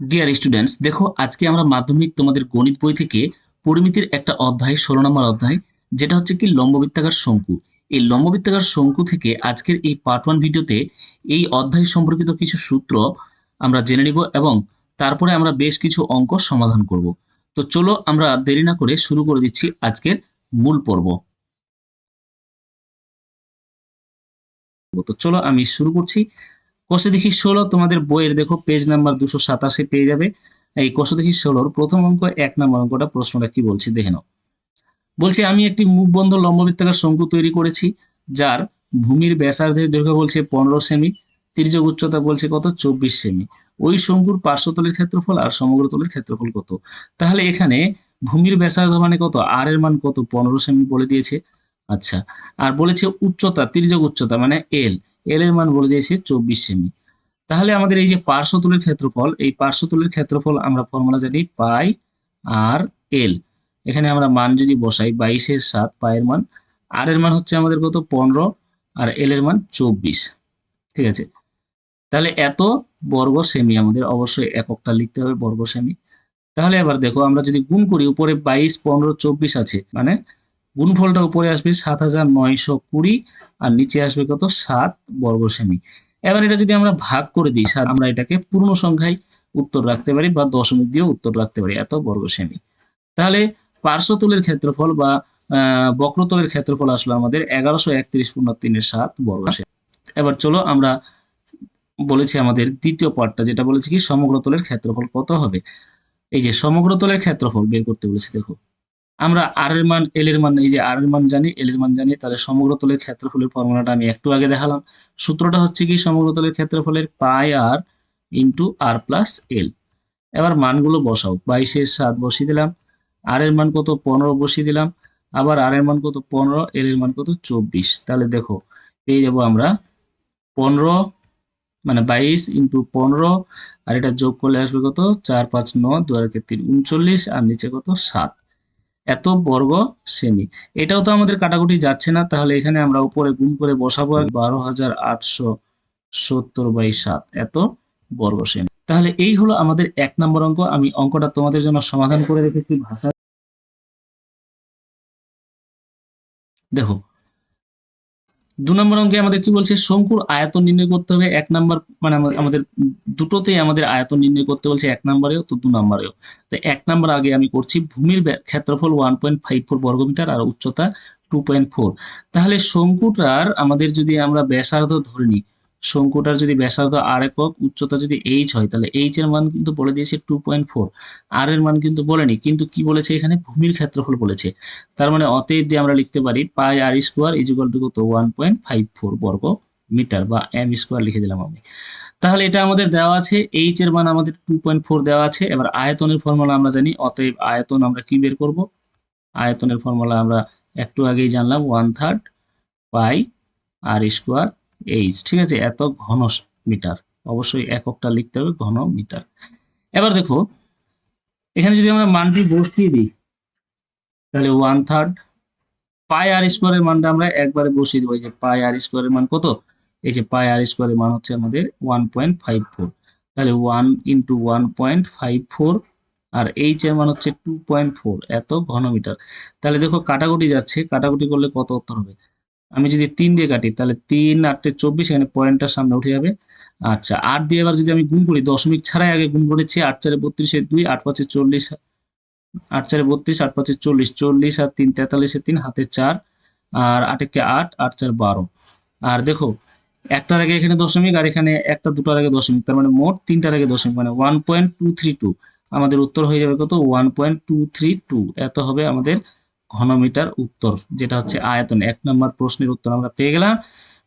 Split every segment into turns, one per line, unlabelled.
Dear students দেখো, আজকে আমরা মাধ্যমিক তোমাদের গণিত বই থেকে পরিমিতির একটা অধ্যায়, ষোলো নম্বর অধ্যায়, যেটা হচ্ছে কি লম্ববৃত্তাকার শঙ্কু। এই লম্ববৃত্তাকার শঙ্কু থেকে আজকের এই পার্ট ওয়ান ভিডিওতে এই অধ্যায় সম্পর্কিত কিছু সূত্র আমরা জেনে নিব এবং তারপরে আমরা বেশ কিছু অঙ্ক সমাধান করব। তো চলো আমরা দেরি না করে শুরু করে দিচ্ছি আজকের মূল পর্ব। তো চলো আমি শুরু করছি। কোষে দেখি ষোলো, তোমাদের বইয়ের দেখো পেজ নাম্বার দুশো সাতাশে পেয়ে যাবে। এই কোষে দেখি ষোলোর প্রথম অঙ্ক, এক নম্বর অঙ্কটা প্রশ্নটা কি বলছি দেখে নাও। বলছে, আমি একটি মুখবন্ধ লম্ববৃত্তাকার শঙ্কু তৈরি করেছি, যার ভূমির ব্যাসার্ধের দৈর্ঘ্য বলছে পনেরো সেমি, তির্যক উচ্চতা বলছে কত? চব্বিশ সেমি। ওই শঙ্কুর পার্শ্বতলের ক্ষেত্রফল আর সমগ্র তলের ক্ষেত্রফল কত? তাহলে এখানে ভূমির ব্যাসার্ধ মানে কত? আর এর মান কত? পনেরো সেমি বলে দিয়েছে। আচ্ছা। আর বলেছে উচ্চতা, তির্যক উচ্চতা মানে এল এল এর মান বলে দিয়েছে চব্বিশ সেমি। তাহলে আমাদের এই যে পার্শ্বতুলের ক্ষেত্রফল, এই পার্শ্বতলের ক্ষেত্রফল আমরা ফর্মুলা জানি পাই আর এল এখানে আমরা মান যদি বসাই, বাইশের সাত, পায়ের মান, আর এর মান হচ্ছে আমাদের কত? পনেরো। আর এল এর মান চব্বিশ। ঠিক আছে? তাহলে এত বর্গ সেমি আমাদের অবশ্যই এককটা লিখতে হবে বর্গ সেমি। তাহলে এবার দেখো, আমরা যদি গুণ করি, উপরে বাইশ, পনেরো, চব্বিশ আছে মানে গুণফলটা উপরে আসবে সাত হাজার নয়শো কুড়ি আর নিচে আসবে কত? সাত বর্গ সেমি এবার এটা যদি আমরা ভাগ করে দিই, সাত, আমরা এটাকে পূর্ণ সংখ্যায় উত্তর রাখতে পারি বা দশমিক দিয়েও উত্তর রাখতে পারি, এত বর্গ সেমি তাহলে পার্শ্বতলের ক্ষেত্রফল বা বক্রতলের ক্ষেত্রফল আসলো আমাদের এগারোশো একত্রিশ পূর্ণ তিনের সাত বর্গ সেমি এবার চলো আমরা বলেছি আমাদের দ্বিতীয় পার্টটা, যেটা বলেছি কি, সমগ্র তলের ক্ষেত্রফল কত হবে? এই যে সমগ্র তলের ক্ষেত্রফল বের করতে বলেছি, দেখো। আমরা আর এর মান এল এর মান, এই যে আর এর মান জানি এল এর মান জানি, তাহলে সমগ্র তলের ক্ষেত্রফলের ফর্মুলাটা আমি একটু আগে দেখালাম। সূত্রটা হচ্ছে কি সমগ্র তলের ক্ষেত্রফলের পাই আর ইন্টু আর প্লাস এল এবার মানগুলো বসাও, বাইশের সাত বসিয়ে দিলাম আর এর মান কত? পনেরো বসিয়ে দিলাম, আবার আর এর মান কত? পনেরো এল এর মান কত? চব্বিশ। তাহলে দেখো, পেয়ে যাব আমরা পনেরো মানে বাইশ ইন্টু পনেরো, আর এটা যোগ করলে আসবে কত? চার, পাঁচ ন দু একে তিন, উনচল্লিশ, আর নিচে কত? সাত। এত বর্গ সেমি এটাও তো আমাদের কাটাকুটি যাচ্ছে না তাহলে এখানে আমরা উপরে গুণ করে বসাবো বারো হাজার আটশো সত্তর বাই সাত। এত বর্গ সেমি তাহলে এই হলো আমাদের এক নম্বর অঙ্ক। আমি অঙ্কটা তোমাদের জন্য সমাধান করে রেখেছি ভাষা। দেখো দু নম্বর অঙ্কে আমাদের কি বলছে? শঙ্কুর আয়তন নির্ণয় করতে হবে এক নাম্বার মানে আমাদের দুটোতেই আমাদের আয়তন নির্ণয় করতে বলছে এক নম্বরেও, তো দু নম্বরেও। তো এক নাম্বার আগে আমি করছি ভূমির ক্ষেত্রফল ওয়ান পয়েন্ট ফাইভ ফোর বর্গমিটার আর উচ্চতা টু পয়েন্ট ফোর তাহলে শঙ্কুটার আমাদের যদি আমরা ব্যাসার্ধ ধরে নিই শঙ্কুটার যদি ব্যাসার্ধ আর একক, উচ্চতা যদি এইচ হয়, তাহলে এইচ এর মান কিন্তু বলে দিয়েছে টু পয়েন্ট ফোর আর এর মান কিন্তু বলেনি, কিন্তু কি বলেছে এখানে? ভূমির ক্ষেত্রফল বলেছে। তার মানে অতএব দিয়ে আমরা লিখতে পারি pi r square is equal to কত? ওয়ান পয়েন্ট ফাইভ ফোর বর্গ মিটার বা এম স্কোয়ার লিখে দিলাম আমি। তাহলে এটা আমাদের দেওয়া আছে এইচ এর মান আমাদের টু পয়েন্ট ফোর দেওয়া আছে। এবার আয়তনের ফর্মুলা আমরা জানি, অতএব আয়তন আমরা কি বের করব? আয়তনের ফর্মুলা আমরা একটু আগেই জানলাম one third pi r square h ঠিক আছে? এত ঘন মিটার। অবশ্যই এককটা লিখতে হবে ঘন মিটার। এবার দেখো, এখানে যদি আমরা মানটি বসিয়ে দিই, তাহলে ওয়ান থার্ড পাই আর স্কোয়ারের মানটা আমরা একবারে বসিয়ে দেবো। এই যে পাই আর স্কোয়ারের মান কত? এই যে পাই আর স্কোয়ারের মান হচ্ছে আমাদের ওয়ান পয়েন্ট ফাইভ ফোর তাহলে one into one point five four আর এইচ এর মান হচ্ছে টু পয়েন্ট ফোর এত ঘনমিটার তাহলে দেখো, কাটাকুটি যাচ্ছে। কাটাকুটি করলে কত উত্তর হবে? আমি যদি তিন দিয়ে কাটি, তাহলে তিন আটটে চব্বিশ, এখানে পয়েন্টটার সামনে উঠে যাবে। আচ্ছা আট দিয়ে এবার যদি আমি গুণ করি, দশমিক ছাড়াই আগে গুণ করেছি, আট চারে বত্রিশে দুই, আট পাঁচে চল্লিশ, আট চারে বত্রিশ, আট পাঁচে চল্লিশ চল্লিশ আর তিন তেতাল্লিশে তিন, হাতে চার, আর আটেকে আট আট চার বারো। আর দেখো, একটার আগে এখানে দশমিক, আর এখানে একটা, দুটার আগে দশমিক, তার মানে মোট তিনটার আগে দশমিক মানে one point two three two আমাদের উত্তর হয়ে যাবে কত? One point two three two এত হবে আমাদের ঘনমিটার উত্তর, যেটা হচ্ছে আয়তন। এক নম্বর প্রশ্নের উত্তর আমরা পেয়ে গেলাম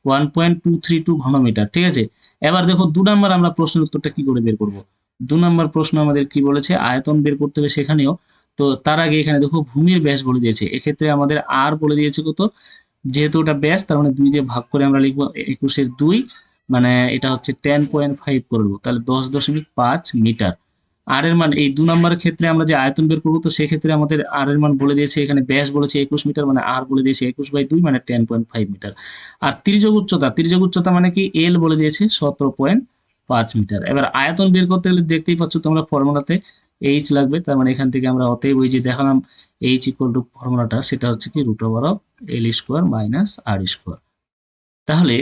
one point two three two ঘনমিটার, ঠিক আছে? এবার দেখো দু নম্বর আমরা প্রশ্নের উত্তরটা কি করে বের করব? দু নম্বর প্রশ্ন আমাদের কি বলেছে? আয়তন বের করতে হবে সেখানেও। তো তার আগে এখানে দেখো ভূমির ব্যাস বলে দিয়েছে। এক্ষেত্রে আমাদের আর বলে দিয়েছে কত? যেহেতু ওটা ব্যাস, তার মানে দুই দিয়ে ভাগ করে আমরা লিখব একুশের দুই মানে এটা হচ্ছে টেন পয়েন্ট ফাইভ করব তাহলে দশ দশমিক পাঁচ মিটার। আর এর মান, এই দু নম্বরের ক্ষেত্রে আমরা যে আয়তন বের করব, তো সেক্ষেত্রে আমাদের আর এর মান বলে দিয়েছে, এখানে ব্যাস বলেছে একুশ মিটার মানে আর বলে দিয়েছে একুশ বাই দুই মানে টেন পয়েন্ট ফাইভ মিটার। আর তির্যক উচ্চতা তির্যক উচ্চতা মানে কি? এল বলে দিয়েছে সতেরো পয়েন্ট পাঁচ মিটার। এবার আয়তন বের করতে গেলে দেখতেই পাচ্ছ তোমরা ফর্মুলাতে এইচ লাগবে, তার মানে এখান থেকে আমরা অতএব ওই যে দেখালাম এইচ ইকুয়াল টু ফর্মুলাটা, সেটা হচ্ছে কি root over of l square minus r square তাহলে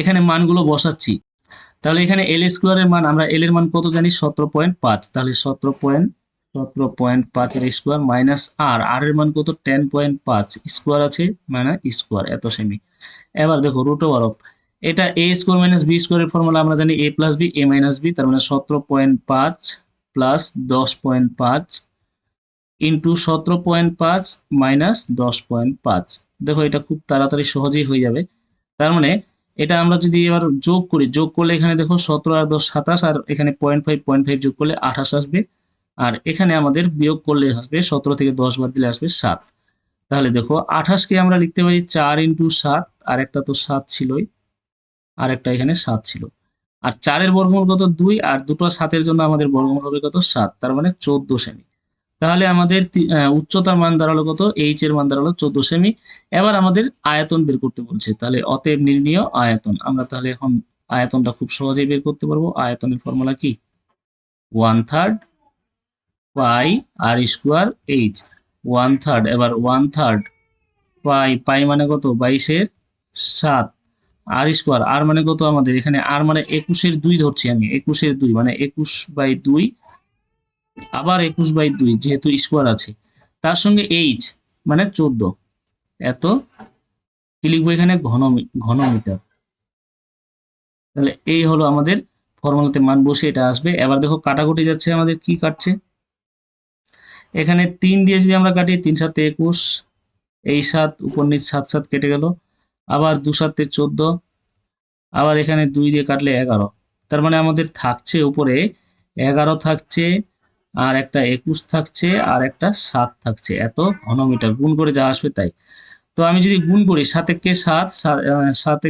এখানে মানগুলো বসাচ্ছি। তাহলে এখানে এল স্কোয়ারের মান, আমরা এল এর মান কত জানি? সতেরো পয়েন্ট পাঁচ। তাহলে সতেরো পয়েন্ট সতেরো পয়েন্ট পাঁচের স্কোয়ার মাইনাস আর আর এর মান কত? টেন পয়েন্ট পাঁচ। স্কোয়ার আছে মানে স্কোয়ার এত সেমি এবার দেখো রুট ওভার অফ এটা এ স্কোয়ার মাইনাস বি স্কোয়ারের ফর্মুলা আমরা জানি a plus b a minus b তার মানে সতেরো পয়েন্ট পাঁচ প্লাস দশ পয়েন্ট পাঁচ ইন্টু সতেরো পয়েন্ট পাঁচ মাইনাস দশ পয়েন্ট পাঁচ। দেখো এটা খুব তাড়াতাড়ি সহজেই হয়ে যাবে। তার মানে এটা আমরা যদি এবার যোগ করি, যোগ করলে এখানে দেখো সতেরো আর দশ সাতাশ, আর এখানে পয়েন্ট ফাইভ পয়েন্ট ফাইভ যোগ করলে আঠাশ আসবে। আর এখানে আমাদের বিয়োগ করলে আসবে সতেরো থেকে দশ বাদ দিলে আসবে সাত। তাহলে দেখো আঠাশকে আমরা লিখতে পারি চার ইন্টু সাত, আর একটা তো সাত ছিলই, আর একটা এখানে সাত ছিল। আর চারের বর্গমূল কত? দুই, আর দুটো সাতের জন্য আমাদের বর্গমূল হবে কত? সাত, তার মানে চোদ্দ সেমি। তাহলে আমাদের উচ্চতার মান দাঁড়াল কত? এইচ এর মান দাঁড়াল চোদ্দ সেমি এবার আমাদের আয়তন বের করতে বলছে। তাহলে অতএব নির্ণীয় আয়তন। আমরা তাহলে এখন আয়তনটা খুব সহজেই বের করতে পারব। আয়তনের ফর্মুলা কি? One third pi r square h one third এবার ওয়ান থার্ড পাই পাই মানে কত? বাইশের সাত। আর স্কোয়ার আর মানে কত আমাদের? এখানে আর মানে একুশের দুই ধরছি আমি। একুশের দুই মানে একুশ বাই দুই আবার একুশ বাই দুই যেহেতু স্কোয়ার আছে, তার সঙ্গে এইচ মানে চোদ্দ। এত? কি লিখব এখানে? ঘন ঘনমিটার তাহলে এই হলো আমাদের ফর্মুলাতে মান বসে এটা আসবে। এবার দেখো কাটাকুটি যাচ্ছে, আমাদের কি কাটছে? এখানে তিন দিয়ে যদি আমরা কাটি, তিন সাতে একুশ, এই সাত, উপর নিচ সাত সাত কেটে গেল। আবার দু সাতে চোদ্দ, আবার এখানে দুই দিয়ে কাটলে এগারো। তার মানে আমাদের থাকছে উপরে এগারো থাকছে আর একটা একুশ থাকছে আর একটা সাত থাকছে। এত ঘনমিটার গুণ করে যা আসবে তাই। তো আমি যদি গুণ করি সাত একে সাত সাত আহ, সাত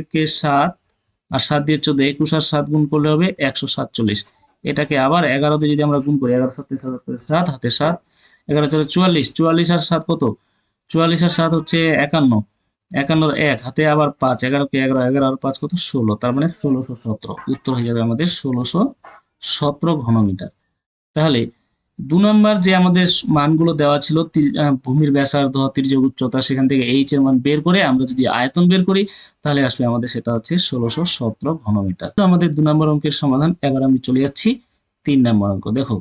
আর সাত দিয়ে চোদ্দ একুশ আর সাত গুণ করলে হবে একশো সাতচল্লিশ। এটাকে আবার এগারোতে যদি আমরা গুণ করি এগারো সাত সাত সাত হাতে সাত এগারো চলে চুয়াল্লিশ চুয়াল্লিশ আর সাত কত? চুয়াল্লিশ আর সাত হচ্ছে একান্ন। একান্নর এক হাতে আবার পাঁচ এগারো কে এগারো এগারো আর পাঁচ কত? ষোলো তার মানে ষোলোশো সতেরো। উত্তর হয়ে যাবে আমাদের ষোলোশো সতেরো ঘনমিটার। তাহলে দু নম্বর যে আমাদের মানগুলো দেওয়া ছিল ভূমির ব্যাসার্ধ তির্যক উচ্চতা, সেখান থেকে এইচ এর মান বের করে আমরা যদি আয়তন বের করি, তাহলে আসলে আমাদের সেটা হচ্ছে ষোলোশো সতেরো ঘনমিটার। তো আমাদের দু নম্বর অঙ্কের সমাধান, এবার আমি চলে যাচ্ছি তিন নম্বর অঙ্ক, দেখো।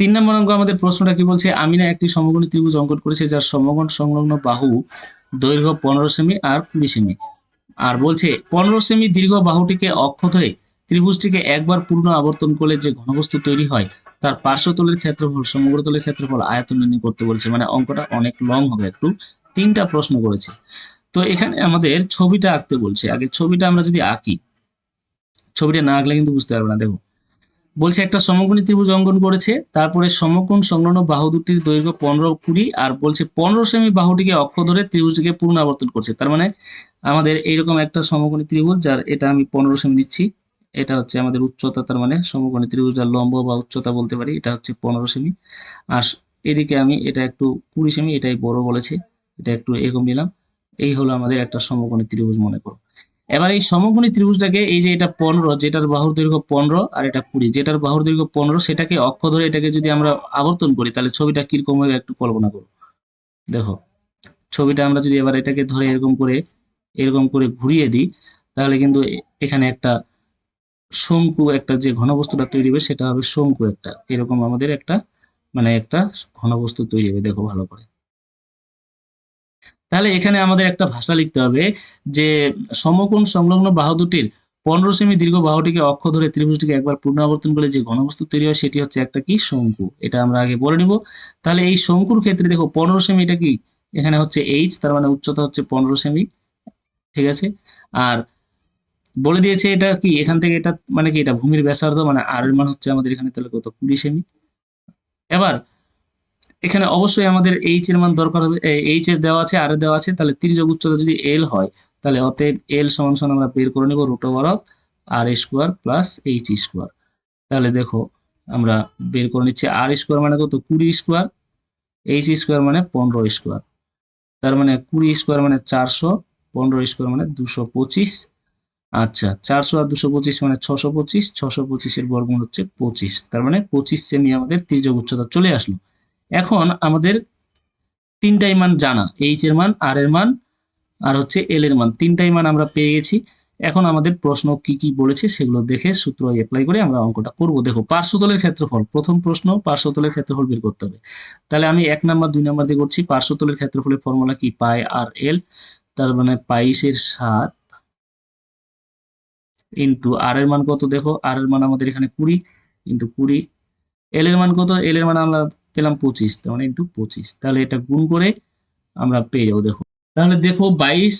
তিন নম্বর অঙ্ক আমাদের প্রশ্নটা কি বলছে? আমি না একটি সমকোণী ত্রিভুজ অঙ্কন করেছে, যার সমকোণ সংলগ্ন বাহু দৈর্ঘ্য পনেরো সেমি আর কুড়ি সেমি। আর বলছে, পনেরো সেমি দীর্ঘ বাহুটিকে অক্ষত ধরে ত্রিভুজটিকে একবার পূর্ণ আবর্তন করলে যে ঘনবস্তু তৈরি হয়, তার পার্শ্বতলের ক্ষেত্রফল, সমগ্র তলের ক্ষেত্রফল আয়তন নির্ণয় করতে বলছে। মানে অঙ্কটা অনেক লং হবে একটু। তিনটা প্রশ্ন করেছে। তো এখানে আমাদের ছবিটা আঁকতে বলছে। আগে ছবিটা আমরা যদি আঁকি, ছবিটা না আঁকলে কিন্তু বুঝতে পারবে না। দেখো, বলছে একটা সমকোণী ত্রিভুজ অঙ্কন করেছে, তারপরে সমকোণ সংলগ্ন বাহু দুটির দৈর্ঘ্য পনেরো কুড়ি আর বলছে পনেরো সেমি বাহুটিকে অক্ষ ধরে ত্রিভুজটিকে পূর্ণ আবর্তন করছে। তার মানে আমাদের এইরকম একটা সমকোণী ত্রিভুজ, যার এটা আমি পনেরো সেমি দিচ্ছি। এটা হচ্ছে আমাদের উচ্চতা, তার মানে সমকোণী ত্রিভুজ যার লম্ব বা উচ্চতা বলতে পারি, এটা হচ্ছে পনেরো সেমি। আর এদিকে আমি এটা একটু কুড়ি সেমি, এটাই বড় বলেছে, এটা একটু এরকম নিলাম। এই হলো আমাদের একটা সমকোণী ত্রিভুজ মনে করো। এবার এই সমকোণী ত্রিভুজটাকে এই যে এটা পনেরো, যেটার বাহুর দৈর্ঘ্য পনেরো আর এটা কুড়ি, যেটার বাহুর দৈর্ঘ্য পনেরো, সেটাকে অক্ষ ধরে এটাকে যদি আমরা আবর্তন করি, তাহলে ছবিটা কীরকম হবে একটু কল্পনা করো। দেখো, ছবিটা আমরা যদি এবার এটাকে ধরে এরকম করে এরকম করে ঘুরিয়ে দিই, তাহলে কিন্তু এখানে একটা শঙ্কু একটা যে ঘনবস্তুটা তৈরি হবে, সেটা হবে শঙ্কু একটা। এরকম আমাদের একটা মানে একটা ঘনবস্তু তৈরি হবে, দেখো ভালো করে। তাহলে এখানে আমাদের একটা ভাষা লিখতে হবে যে সমকোণ সংলগ্ন বাহু দুটির পনেরো সেমি দীর্ঘ বাহুটিকে অক্ষ ধরে ত্রিভুজটিকে একবার পূর্ণাবর্তন করে যে ঘনবস্তু তৈরি হয়, সেটি হচ্ছে একটা কি? শঙ্কু। এটা আমরা আগে বলে নিব। তাহলে এই শঙ্কুর ক্ষেত্রে দেখো, পনেরো সেমি এটা কি? এখানে হচ্ছে এইচ তার মানে উচ্চতা হচ্ছে পনেরো সেমি। ঠিক আছে? আর বলে দিয়েছে এটা কি? এখান থেকে এটা মানে কি? এটা ভূমির ব্যাসার্ধ মানে আর এর মান হচ্ছে আমাদের এখানে তাহলে কত? কুড়ি সেমি। এবার এখানে অবশ্যই আমাদের এইচ এর মান দরকার হবে। এইচ এর দেওয়া আছে আর এর দেওয়া আছে। তাহলে তির্যক উচ্চতা যদি এল হয়, তাহলে অতএব এল সমান সমান আমরা বের করে নেব root over of r square plus h square তাহলে দেখো, আমরা বের করে নিচ্ছি আর স্কোয়ার মানে কত? কুড়ি স্কোয়ার এইচ স্কোয়ার মানে পনেরো স্কোয়ার তার মানে কুড়ি স্কোয়ার মানে চারশো, পনেরো স্কোয়ার মানে দুশো পঁচিশ। আচ্ছা চারশো আর দুশো পঁচিশ মানে ছশো পঁচিশ, ছশো পঁচিশের বর্গমূল হচ্ছে পঁচিশ। তার মানে পঁচিশ সেমি আমাদের তির্যক উচ্চতা চলে আসলো। এখন আমাদের তিনটাই মান জানা এইচ এর মান আর এর মান, আর হচ্ছে এল এর মান। তিনটাই মান আমরা পেয়ে গেছি। এখন আমাদের প্রশ্ন কি কি বলেছে সেগুলো দেখে সূত্র অ্যাপ্লাই করে আমরা অঙ্কটা করব। দেখো, পার্শ্বতলের ক্ষেত্রফল, প্রথম প্রশ্ন, পার্শ্বতলের ক্ষেত্রফল বের করতে হবে। তাহলে আমি এক নাম্বার, দুই নাম্বার দিয়ে করছি, পার্শ্বতলের ক্ষেত্রফলের ফর্মুলা কি? পাই আর এল তার মানে পাইসের সাত ইন্টু আর এর মান কত দেখো? আর এর মান আমাদের এখানে কুড়ি ইন্টু কুড়ি। এল এর মান কত? এল এর মান আমরা পেলাম পঁচিশ, তার মানে ইন্টু পঁচিশ। তাহলে এটা গুণ করে আমরা পেয়ে যাব, দেখো। তাহলে দেখো বাইশ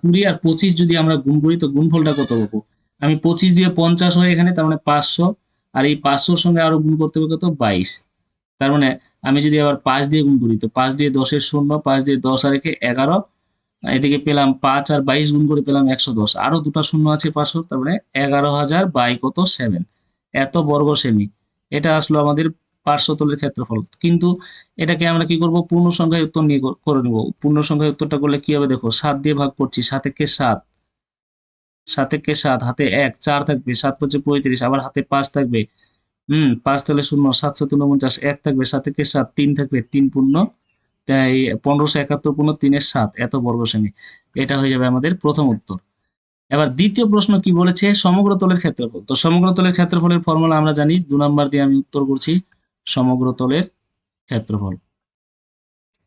কুড়ি আর পঁচিশ যদি আমরা গুণ করি, তো গুণফলটা কত পাবো? আমি পঁচিশ দিয়ে পঞ্চাশ হয় এখানে, তার মানে পাঁচশো। আর এই পাঁচশোর সঙ্গে আরও গুণ করতে হবে কত? বাইশ। তার মানে আমি যদি আবার পাঁচ দিয়ে গুণ করি, তো পাঁচ দিয়ে দশের শূন্য, পাঁচ দিয়ে দশ আর একে এগারো এদিকে পেলাম পাঁচ আর বাইশ গুণ করে পেলাম একশো দশ। আরও দুটো শূন্য আছে পাঁচশো, তার মানে এগারো হাজার বাই কত? সেভেন। এত বর্গ সেমি। এটা আসলো আমাদের পার্শ্বতলের ক্ষেত্রফল। কিন্তু এটাকে আমরা কি করব? পূর্ণ সংখ্যায় উত্তর নিয়ে করে নেব। পূর্ণ সংখ্যায় উত্তরটা করলে কি হবে দেখো? সাত দিয়ে ভাগ করছি, সাত একে সাত? সাত একে সাত? হাতে এক, চার থাকবে, সাত পঁচে পঁয়ত্রিশ, আবার হাতে পাঁচ থাকবে। হুম, পাঁচ তাহলে শূন্য, সাত সাত উনপঞ্চাশ, এক থাকবে, সাত থেকে সাত? তিন থাকবে, তিন পূর্ণ তাই পনেরোশো একাত্তর পূর্ণ তিনের সাত, এত বর্গ সেমি এটা হয়ে যাবে আমাদের প্রথম উত্তর। এবার দ্বিতীয় প্রশ্ন কি বলেছে? সমগ্র তলের ক্ষেত্রফল। তো সমগ্র তলের ক্ষেত্রফলের ফর্মুলা আমরা জানি, দু নম্বর দিয়ে আমি উত্তর করছি, সমগ্র তলের ক্ষেত্রফল।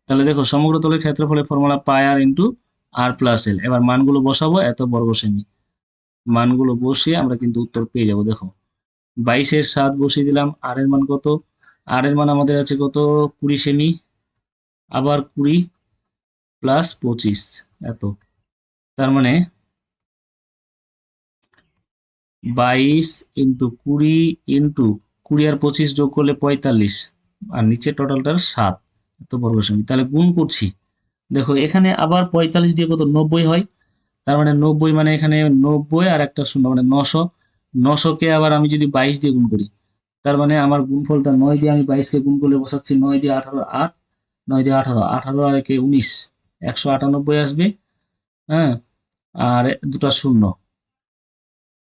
তাহলে দেখো, সমগ্র তলের ক্ষেত্রফলের formula pi r into r plus l. এবার মানগুলো বসাবো, এত বর্গ সেমি মানগুলো বসিয়ে আমরা কিন্তু উত্তর পেয়ে যাব, দেখো। বাইশের সাত বসিয়ে দিলাম, আর এর মান কত? আর এর মান আমাদের আছে কত? কুড়ি সেমি আবার কুড়ি প্লাস পঁচিশ, এত। তার মানে বাইশ ইন্টু কুড়ি ইন্টু কুড়ি আর পঁচিশ যোগ করলে পঁয়তাল্লিশ, আর নিচে টোটালটার সাত, এত বর্গ সেমি তাহলে গুণ করছি। দেখো, এখানে আবার পঁয়তাল্লিশ দিয়ে কত? নব্বই হয়। তার মানে নব্বই মানে এখানে নব্বই আর একটা শূন্য মানে নশো। নশোকে আবার আমি যদি বাইশ দিয়ে গুণ করি, তার মানে আমার গুণফলটা নয় দিয়ে আমি বাইশকে গুণ করলে বসাচ্ছি নয় দিয়ে আঠারো, আট। নয় দিয়ে আঠারো আঠারো আর একে উনিশ, একশো আটানব্বই আসবে হ্যাঁ? আর দুটা শূন্য।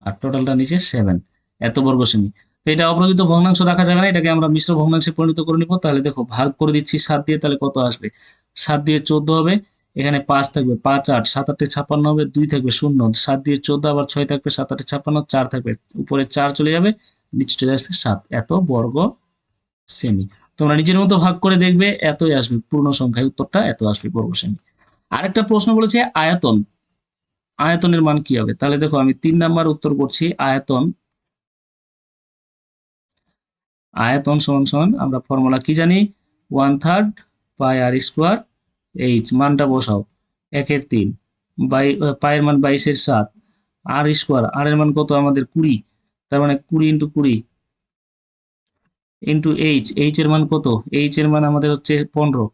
আর টোটালটা নিচে সেভেন এত বর্গ সেমি তো এটা অপ্রকৃত ভগ্নাংশ রাখা যাবে না, এটাকে আমরা মিশ্র ভগ্নাংশে পরিণত করে নিব। তাহলে দেখো, ভাগ করে দিচ্ছি সাত দিয়ে, তাহলে কত আসবে? সাত দিয়ে চোদ্দ হবে, এখানে পাঁচ থাকবে, পাঁচ আট, সাত আটে ছাপ্পান্ন হবে, দুই থাকবে শূন্য, সাত দিয়ে চোদ্দ আবার ছয় থাকবে, সাত আটে ছাপ্পান্ন, চার থাকবে, উপরে চার চলে যাবে, নিচে চলে আসবে সাত। এত বর্গ সেমি তোমরা নিজের মতো ভাগ করে দেখবে, এতই আসবে, পূর্ণ সংখ্যায় উত্তরটা এত আসবে সেমি আরেকটা প্রশ্ন বলেছে, আয়তন। আয়তনের মান কি হবে? তাহলে দেখো, আমি তিন নাম্বার উত্তর করছি, আয়তন। আয়তন সমান সমান, আমরা ফর্মুলা কি জানি? One third pi r square h মানটা বসাও। একের তিন, বাই, পায়ের মান বাইশের সাত আর স্কোয়ার আর এর মান কত? আমাদের কুড়ি, তার মানে কুড়ি ইন্টু কুড়ি। ইন্টু এইচ এইচ এর মান কত? এইচ এর মান আমাদের হচ্ছে পনেরো।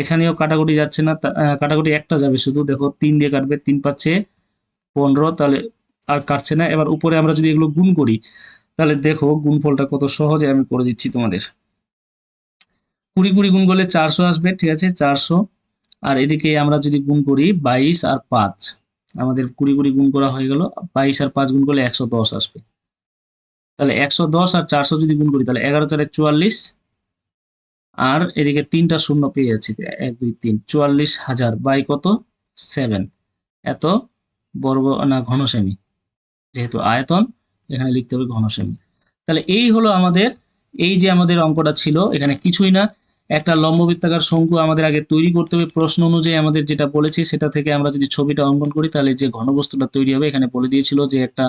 এখানেও কাটাকুটি যাচ্ছে না কাটাকুটি একটা যাবে শুধু। দেখো, তিন দিয়ে কাটবে, তিন পাচ্ছে পনেরো, তাহলে আর কাটছে না। এবার উপরে আমরা যদি এগুলো গুণ করি, তাহলে দেখো গুণফলটা কত সহজে আমি করে দিচ্ছি তোমাদের। কুড়ি কুড়ি গুণ করলে চারশো আসবে, ঠিক আছে? চারশো। আর এদিকে আমরা যদি গুণ করি বাইশ আর পাঁচ, আমাদের কুড়ি কুড়ি গুণ করা হয়ে গেল। বাইশ আর পাঁচ গুণ করলে একশো দশ আসবে। তাহলে একশো দশ আর চারশো যদি গুণ করি, তাহলে এগারো চারে চুয়াল্লিশ আর এদিকে তিনটা শূন্য পেয়ে যাচ্ছি এক, দুই, তিন, চুয়াল্লিশ হাজার বাই কত? সেভেন। এত বর্গ না ঘন যেহেতু আয়তন, এখানে লিখতে হবে ঘন তাহলে এই হলো আমাদের, এই যে আমাদের অঙ্কটা ছিল, এখানে কিছুই না। একটা লম্ববৃত্তাকার শঙ্কু আমাদের আগে তৈরি করতে হবে। প্রশ্ন অনুযায়ী আমাদের যেটা বলেছি, সেটা থেকে আমরা যদি ছবিটা অঙ্কন করি, তাহলে যে ঘনবস্তুটা তৈরি হবে, এখানে বলে দিয়েছিল যে একটা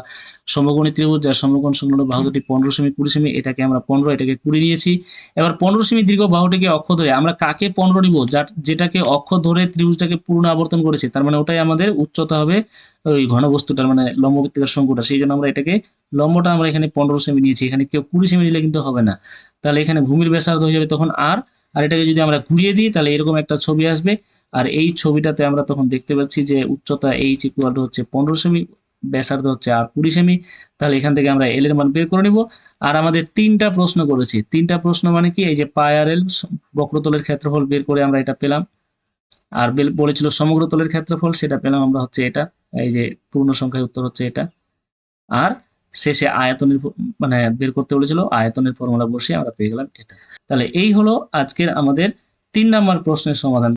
সমকোণী ত্রিভুজ, যার সমকোণ সংলগ্ন বাহু দুটি পনেরো সেমি কুড়ি সেমি, এটাকে আমরা পনেরো, এটাকে কুড়ি নিয়েছি। এবার পনেরো সেমি দীর্ঘ বাহুটিকে অক্ষ ধরে আমরা কাকে পনেরো নিব? যার, যেটাকে অক্ষ ধরে ত্রিভুজটাকে পূর্ণ আবর্তন করেছি, তার মানে ওটাই আমাদের উচ্চতা হবে ওই ঘনবস্তুটার মানে লম্ববৃত্তিকার শঙ্কুটা সেই জন্য আমরা এটাকে লম্বটা আমরা এখানে পনেরো সেমি নিয়েছি। এখানে কেউ কুড়ি সেমি নিলে কিন্তু হবে না। তাহলে এখানে ভূমির ব্যাসার্ধ হয়ে যাবে তখন আর আর এটাকে যদি আমরা ঘুরিয়ে দিই, তাহলে এরকম একটা ছবি আসবে। আর এই ছবিটাতে আমরা তখন দেখতে পাচ্ছি যে উচ্চতা এইচ ইকুয়াল হচ্ছে পনেরো সেমি ব্যাসার্ধ হচ্ছে আর কুড়ি সেমি তাহলে এখান থেকে আমরা এল এর মান বের করে নিব। আর আমাদের তিনটা প্রশ্ন করেছি। তিনটা প্রশ্ন মানে কি? এই যে পাই আর এল বক্রতলের ক্ষেত্রফল বের করে আমরা এটা পেলাম। আর বেল- বলেছিল সমগ্র তলের ক্ষেত্রফল, সেটা পেলাম আমরা হচ্ছে এটা, এই যে পূর্ণ সংখ্যায় উত্তর হচ্ছে এটা। আর শেষে আয়তনের মানে বের করতে বলেছিল, আয়তনের ফর্মুলা বসে আমরা পেয়ে গেলাম এটা। তাহলে এই হলো আজকের আমাদের তিন নাম্বার প্রশ্নের সমাধান।